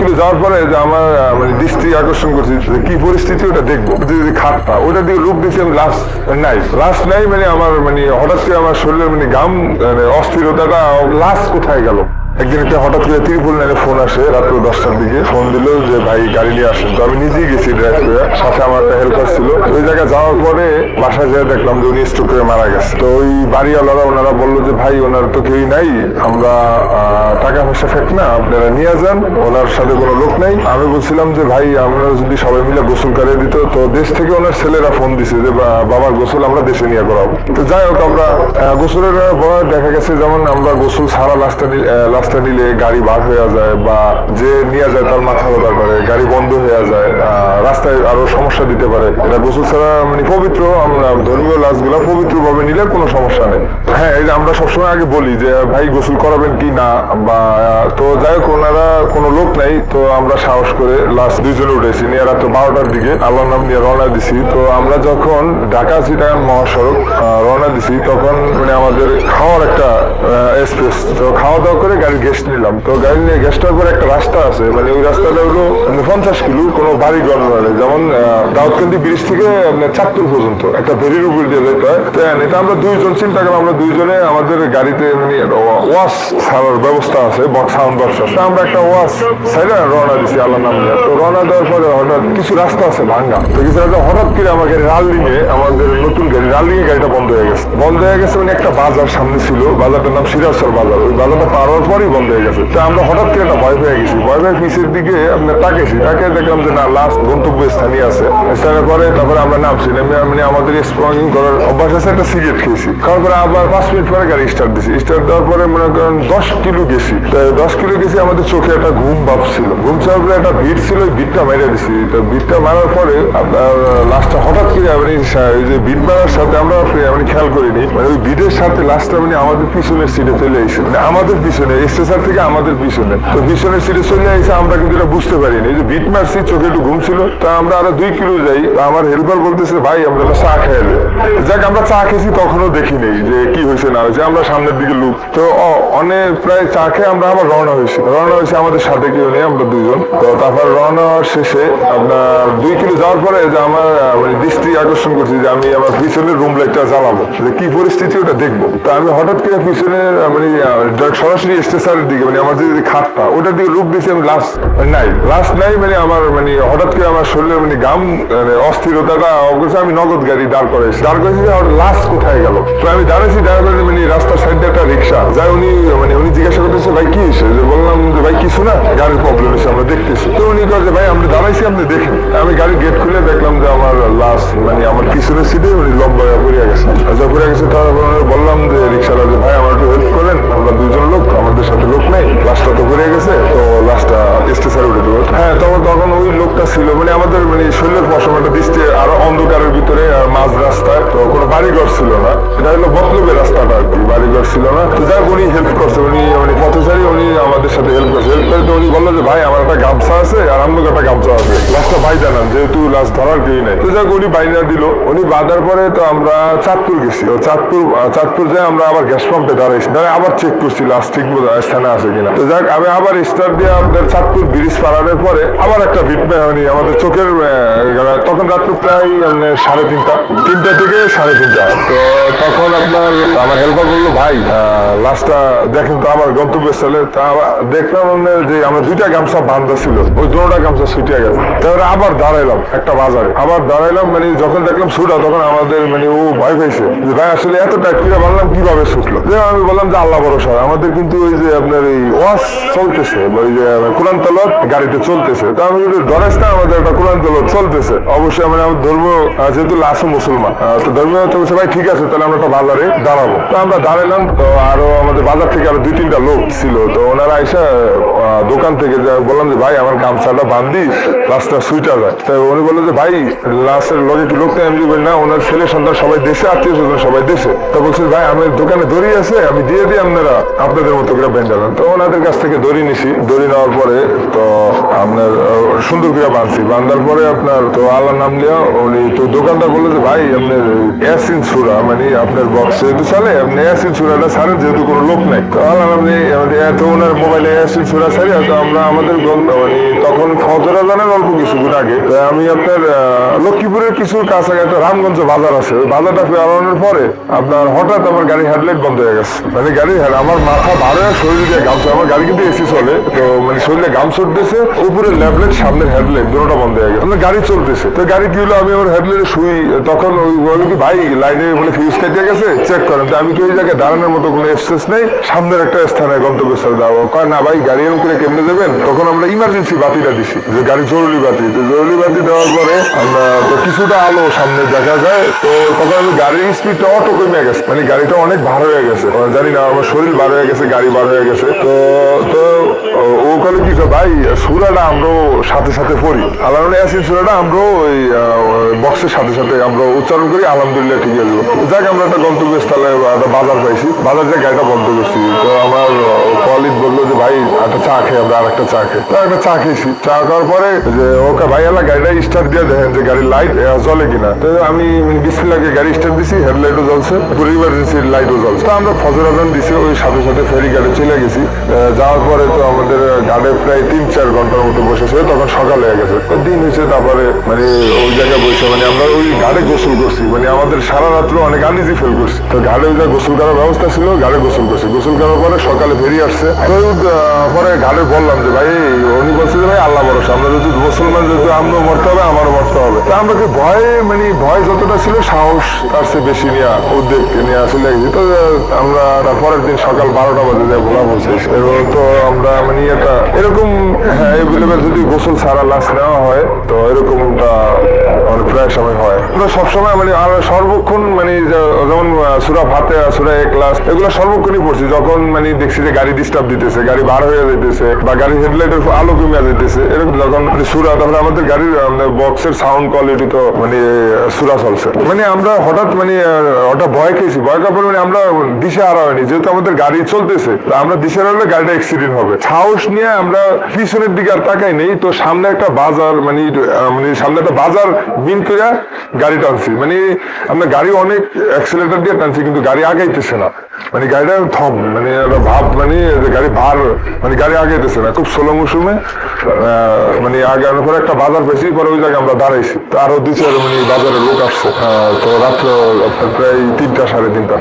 Kilo যাওয়ার পরে যে আমার মানে দৃষ্টি আকর্ষণ করছে কি পরিস্থিতি, ওটা দেখব। যদি খাটটা ওটা দিয়ে লুক দিচ্ছি আমি লাস্ট নাই। লাস্ট নাই মানে আমার মানে হঠাৎ করে আমার শরীরের মানে গাম মানে অস্থিরতাটা লাস্ট কোথায় গেল? একদিন একটা হঠাৎ করে ত্রিপুল নাইনে ফোন আসে রাত্র দশটার দিকে। ফোন দিল যে, ভাই, গাড়ি নিয়ে আসেন। তো আমি নিজেই গেছি ড্রাইভ করে। সাথে আমার একটা হেল্পার ছিল। ওই জায়গায় যাওয়ার পরে বাসায় যেয়ে দেখলাম যে উনি স্ট্রোক করে মারা গেছে। তো ওই বাড়িওয়ালারা, ওনারা বলল যে, ভাই, ওনার তো কেউই নাই। আমরা টাকা পয়সা ফেক না, আপনারা নিয়ে যান। ওনার সাথে কোনো লোক নাই। আমি বলছিলাম যে, ভাই, আমরা যদি সবাই মিলে গোসল করিয়ে দিত, তো দেশ থেকে ওনার ছেলেরা ফোন দিছে যে বাবার গোসল আমরা দেশে নিয়ে করাবো। তো যাই হোক, আমরা গোসলের দেখা গেছে যেমন আমরা গোসল সারা লাস্টটা লাস্টটা নিলে গাড়ি বার হয়ে যায় বা যে নিয়ে যায় তার মাথা ব্যথা করে, গাড়ি বন্ধ হয়ে যায় রাস্তায় আরও সমস্যা দিতে পারে। এটা গোসল ছাড়া মানে পবিত্র, আমরা ধর্মীয় লাশগুলো পবিত্র ভাবে নিলে কোনো সমস্যা নেই। হ্যাঁ এটা আমরা সবসময় আগে বলি যে, ভাই, গোসল করাবেন কি না? বা, তো যাই হোক, ওনারা কোনো লোক নাই, তো আমরা সাহস করে লাস্ট দুইজনে উঠেছি নিয়ে রাত্র বারোটার দিকে আল্লাহর নাম নিয়ে রওনা দিছি। তো আমরা যখন ঢাকা চিটাগাং মহাসড়ক রওনা দিছি, তখন মানে আমাদের খাওয়ার একটা স্পেস তো খাওয়া দাওয়া করে গাড়ির গেস্ট নিলাম। তো গাড়ি নিয়ে গেস্টের পরে একটা রাস্তা আছে মানে ওই রাস্তাটা হলো মানে পঞ্চাশ কিলো, কোনো বাড়ি ঘর নয় যেমন দাউদকান্দি ব্রিজ থেকে আপনার চাঁদপুর পর্যন্ত, একটা ভেরির উপর দিয়ে যেতে হয় তো এটা আমরা দুইজন, চিন্তা করলাম আমরা দুইজনে আমাদের গাড়িতে মানে ওয়াশ ছাড়ার ব্যবস্থা আছে সাউন্ড বক্স আমরা একটা ওয়াশ সাইডে রওনা দিছি আল্লাহ নাম তো রওনা দেওয়ার পরে হঠাৎ কিছু রাস্তা আছে ভাঙ্গা। তো কিছু রাস্তা, হঠাৎ করে আমার গাড়ি রাল্ডিংয়ে আমাদের নতুন গাড়ি রাল্ডিংয়ে গাড়িটা বন্ধ হয়ে গেছে। বন্ধ হয়ে গেছে মানে একটা বাজার সামনে ছিল, বাজারটার নাম সিরাজসর বাজার। ওই বাজারটা পার হওয়ার পরেই বন্ধ হয়ে গেছে। তো আমরা হঠাৎ করে একটা ভয় পেয়ে গেছি। ভয় পেয়ে পিছের দিকে আপনার তাকেছি তাকে দেখলাম যে না লাস্ট গন্তব্য স্থানীয় আছে। স্থানের পরে তারপরে আমরা নামছি। নেমে মানে আমাদের স্প্রগিং করার অভ্যাস আছে, একটা সিগারেট খেয়েছি। খাওয়ার পরে আবার পাঁচ মিনিট পরে গাড়ি স্টার্ট দিছি। স্টার্ট দেওয়ার পরে মনে করেন দশ কিলো গেছি। দশ কিলো গেছি, আমাদের চোখে একটা ঘুম ভাব ছিল ঘুম ছাড়ার পরে একটা ভিড় ছিল, ওই ভিড়টা মেরে দিছি। তো ভিড়টা মারার পরে আপনার লাস্টটা হঠাৎ করে মানে ওই যে ভিড় মারার সাথে আমরা মানে খেয়াল করিনি। মানে ওই ভিড়ের সাথে লাস্টটা মানে আমাদের পিছনের সিটে চলে এসেছে। মানে আমাদের পিছনে স্টেশন থেকে আমাদের পিছনে। তো পিছনের সিটে চলে এসে আমরা কিন্তু এটা বুঝতে পারিনি। যে ভিট মারছি চোখে একটু ঘুম তা আমরা আরও দুই কিলো যাই। আমার হেল্পার বলতেছে ভাই আমরা চা খেয়ে। যাক আমরা চা খেয়েছি তখনও দেখিনি যে কি হয়েছে না হয়েছে। আমরা সামনের দিকে লুক। তো অনেক প্রায় চা খেয়ে আমরা আবার রওনা হয়েছি। রওনা হয়েছে আমাদের সাথে কেউ নেই আমরা দুজন তো তারপর রওনা শেষে আপনার দুই কিলো যাওয়ার পরে যে আমার মানে দৃষ্টি আকর্ষণ করছি যে আমি আমার পিছনের রুম লাইটটা জ্বালাবো। যে কি পরিস্থিতি ওটা দেখব। তো আমি হঠাৎ করে পিছনের মানে আহ, direct সরাসরি দিকে মানে আমার যে যে খাটটা, ওটার দিকে লুক দিয়েছি আমি লাস্ট নাই লাস্ট নাই মানে আমার মানে হঠাৎ করে আমার শরীরের মানে গাম মানে অস্থিরতাটা অবশ্য আমি নগদ গাড়ি দাঁড় করেছি দাঁড় করেছি যে আমার লাস্ট কোথায় গেল? তো আমি দাঁড়াইছি, দাঁড় করে মানে রাস্তার সাইডে একটা রিক্সা। যাই উনি মানে উনি জিজ্ঞাসা করতেছে, ভাই, কি যে বললাম যে, ভাই, কিছু না, গাড়ির প্রবলেম হয়েছে, আমরা দেখতেছি। তো উনি কয় যে, ভাই, আমরা দাঁড়াইছি, আপনি দেখেন। আমি গাড়ির গেট খুলে দেখলাম যে আমার লাস্ট মানে আমার পিছনের সিটে উনি লম্বা পড়ে গেছে। আচ্ছা পড়ে গেছে, তারপর বললাম যে স্টেশনে উঠে দেবো। হ্যাঁ তখন তখন ওই লোকটা ছিল। মানে আমাদের মানে শরীরের পশম একটা দৃষ্টি আরও অন্ধকারের ভিতরে মাঝ রাস্তায়, তো কোনো বাড়িঘর ছিল না। এটা হলো বতলবের রাস্তাটা আর কি, বাড়িঘর ছিল না। তো যাই উনি হেল্প করছে, উনি মানে পথচারী, উনি আমাদের সাথে হেল্প করছে। হেল্প করে তো উনি বলল যে, ভাই, আমার একটা গামছা আছে, আর আমার একটা গামছা আছে। লাস্টটা ভাই জানান যেহেতু লাস্ট ধরার কেউই নাই। তো যাক, উনি বাইনা দিল। উনি বাঁধার পরে তো আমরা চাঁদপুর গেছি। চাঁদপুর চাঁদপুর যাই আমরা আবার গ্যাস পাম্পে দাঁড়াইছি দাঁড়ায় আবার চেক করছি লাস্ট ঠিক স্থানে আছে কিনা। তো যাক, আমি আবার স্টার দিয়ে আমাদের চাঁদপুর ব্রিজ পাড়ানোর পরে আবার একটা ভিট মানে আমাদের চোখের তখন রাত্র প্রায় মানে সাড়ে তিনটা। তিনটা থেকে সাড়ে তিনটা। তো তখন আপনার আমার হেল্পার বলল, ভাই লাস্টটা দেখেন তো আমার গন্তব্যস্থলে। তা দেখলাম যে আমরা দুইটা গামছা বান্ধা ছিল। ওই দুটা গামছা ছুটিয়ে গেছে। তারপরে আবার দাঁড়াইলাম একটা বাজারে। আবার দাঁড়াইলাম মানে যখন দেখলাম ছুটা তখন আমাদের মানে ও ভয় পেয়েছে। যে ভাই, আসলে এত টাইট করে বানলাম কীভাবে ছুটলো যে আমি বললাম যে, আল্লাহ ভরসা। আমাদের কিন্তু ওই যে আপনার এই ওয়াশ চলতেছে ওই যে কোরআন তলত গাড়িতে চলতেছে। তা আমি যদি ডরাইস না আমাদের একটা কোরআন তলত চলতেছে? অবশ্যই মানে আমার ধর্ম যেহেতু লাসো মুসলমান তো ধর্মীয় তো ভাই, ঠিক আছে, তাহলে আমরা একটা বাজারে দাঁড়াবো। তো আমরা দাঁড়ালাম তো আরও আমাদের বাজার থেকে আরও দুই তিনটা লোক ছিল। তো ওনারা এসে দোকান থেকে বললাম যে, ভাই, আমার গামছাটা বান্ধি লাস্টটা সুইটা যায় তো উনি বলল যে, ভাই লাস্টের লগে কি লোক আমি বলি, না, ওনার ছেলে সন্তান সবাই দেশে, আত্মীয় স্বজন সবাই দেশে। তো বলছে, ভাই আমার দোকানে দড়ি আছে, আমি দিয়ে দিই আপনারা, আপনাদের মতো করে ব্যান্ড তো ওনাদের কাছ থেকে দড়ি নিছি। দড়ি নেওয়ার পরে তো আপনার সুন্দর করে বাঁধছি। বান্ধার পরে আপনার, তো আল্লাহ নাম লিয়া উনি তো দোকানদার বলল যে, ভাই, আপনার অ্যাসিন সুরা মানে আপনার বক্স যেহেতু চলে, আপনি অ্যাসিন সুরাটা ছাড়েন, যেহেতু কোনো লোক নাই। তো আল্লাহ নাম নিয়ে এত ওনার মোবাইলে অ্যাসিন সুরা তো আমরা আমাদের মানে তখন অল্প আগে আমি আপনার লক্ষ্মীপুরের কিছু কাছাকাছি রামগঞ্জ বাজার আছে। ওই বাজারটা পরে আপনার হঠাৎ আমার গাড়ি হেডলাইট বন্ধ হয়ে গেছে। মানে গাড়ি আমার মাথা ভালো দিয়ে আমার গাড়ি কিন্তু এসি চলে, তো মানে শরীরে উঠতেছে উপরে ল্যাবলেট হেডলাইট, দুটোটা বন্ধ হয়ে গেছে। আমার গাড়ি চলতেছে। তো গাড়ি কি হলো, আমি আমার হেডলাইটে শুই, তখন ওই বলে কি, ভাই, লাইনে মানে ফিউজ কেটে গেছে চেক করেন। তো আমি তো ওই জায়গায় দাঁড়ানোর মতো কোনো এক্সেস নেই। সামনের একটা স্থানে গন্তব্যস্থলে যাব। কয়, না ভাই, গাড়ি এরকম করে কেমনে দেবেন? তখন আমরা ইমার্জেন্সি বাতিটা দিছি, যে গাড়ি জরুরি বাতি। তো জরুরি বাতি দেওয়ার পরে আমরা, তো কিছুটা আলো সামনে দেখা যায়, তো তখন আমি গাড়ির স্পিডটা অটো কমে গেছে। মানে গাড়িটা অনেক ভার হয়ে গেছে। জানি না, আমার শরীর বার হয়ে গেছে, গাড়ি বার হয়ে গেছে। তো তো, ও- কালে কি ভাই, সুরাটা আমরাও সাথে সাথে পড়ি। আল্লাহ অ্যাসিন সুরাটা, আমরাও ওই বক্সের সাথে সাথে আমরা উচ্চারণ করি, আলহামদুলিল্লাহ, ঠিক আছে। যাক, আমরা একটা গন্তব্যস্থলে একটা বাজার পাইছি। বাজার যে গাড়িটা বন্ধ করছি। তো আমার কলিগ বলল যে, ভাই, একটা চা খেয়ে আমরা আর একটা চা একটা চা খেয়েছি পরে যে ওকে ভাই এলা গাড়িটা স্টার্ট দিয়ে দেখেন যে গাড়ির লাইট জ্বলে কিনা। তো আমি বিসমিল্লাহকে গাড়ি স্টার্ট দিছি হেডলাইটও জ্বলছে, পুরো ইমার্জেন্সির লাইটও জ্বলছে। তো আমরা ফজর আজান দিছি, ওই সাথে সাথে ফেরি গাড়ি চলে গেছি। যাওয়ার পরে তো আমাদের গাড়ি প্রায় তিন চার ঘণ্টার মতো বসেছে, তখন সকাল হয়ে গেছে। দিন হয়েছে তারপরে মানে ওই জায়গায় বসে মানে আমরা ওই ঘাটে গোসল করছি। মানে আমাদের সারা রাত্র অনেক আনিজি ফেল করছি। তো ঘাটে ওই গোসল করার ব্যবস্থা ছিল, ঘাটে গোসল করছি। গোসল করার পরে সকালে বেরিয়ে আসছে। তো পরে ঘাটে বললাম যে, ভাই, উনি বলছে যে, ভাই, আল্লাহ ভরসা। আমরা যদি মুসলমান যেহেতু আমরাও মরতে হবে, আমারও মরতে হবে। তো আমাকে ভয় মানে ভয় যতটা ছিল, সাহস তার চেয়ে বেশি নেওয়া উদ্যোগ নিয়ে আসলে তো আমরা পরের দিন সকাল বারোটা বাজে যায় ভোলা বলছে এবং তো আমরা মানে একটা এরকম হ্যাঁ এভেলেবেল যদি গোসল ছাড়া লাশ নেওয়া হয়, তো এরকমটা মানে প্রায় সময় হয়। আমরা সবসময় মানে আর সর্বক্ষণ মানে যেমন সুরা ভাতে সুরা এক ক্লাস এগুলো সর্বক্ষণই পড়ছি। যখন মানে দেখছি যে গাড়ি ডিস্টার্ব দিতেছে, গাড়ি বার হয়ে যেতেছে বা গাড়ির হেডলাইটের আলো কমে যেতেছে এরকম যখন মানে সুরা, তারপরে আমাদের গাড়ির বক্সের সাউন্ড কোয়ালিটি তো মানে সুরা চলছে। মানে আমরা হঠাৎ মানে ওটা ভয় খেয়েছি। ভয় খাওয়ার মানে আমরা দিশে হারা হয়নি। যেহেতু আমাদের গাড়ি চলতেছে আমরা দিশে হারালে গাড়িটা অ্যাক্সিডেন্ট হবে। সাহস নিয়ে আমরা পিছনের দিকে আর তাকাই নেই। তো সামনে একটা বাজার মানে মানে সামনে একটা বাজার মিন করে গাড়ি টানছি। মানে আমরা গাড়ি অনেক অ্যাক্সিলেটার দিয়ে টানছি, কিন্তু গাড়ি আগাইতেছে না। মানে গাড়িটা থম মানে ভাব মানে গাড়ি ভার মানে গাড়ি আগাইতেছে না, খুব স্লো মৌসুমে মানে আগানোর পরে একটা বাজার পেয়েছি, পরে ওই জায়গায় আমরা দাঁড়াইছি। তো আরও দুই চার মানে বাজারে লোক আসছে। তো রাত্র প্রায় তিনটা, সাড়ে তিনটা।